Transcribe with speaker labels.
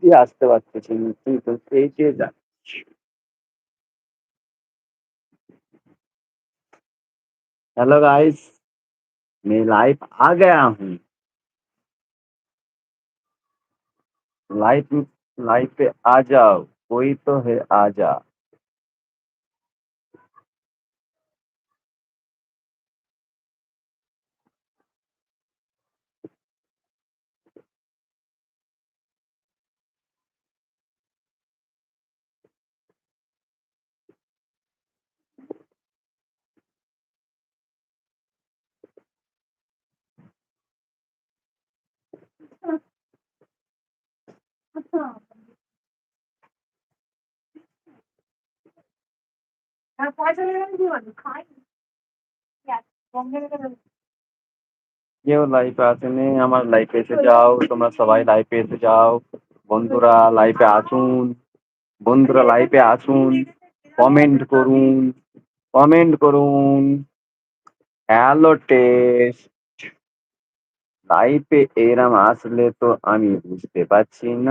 Speaker 1: দিয়ে আসতে পারতেছি কিন্তু এই যে हेलो गाइस मैं लाइव आ गया हूँ लाइव लाइव पे आ जाओ कोई तो है आ जा हां पांचले बंद करो फाइन यस वो मैं ले रहा हूं ये लाइव आছিনে আমার লাইফে এস যাও তোমরা সবাই লাইভে এস যাও বন্ধুরা লাইভে আসুন বন্ধুরা লাইভে আসুন কমেন্ট করুন কমেন্ট করুন হ্যালো টেস্ট লাইফে এরম আসলে তো আমি বুঝতে পারছি না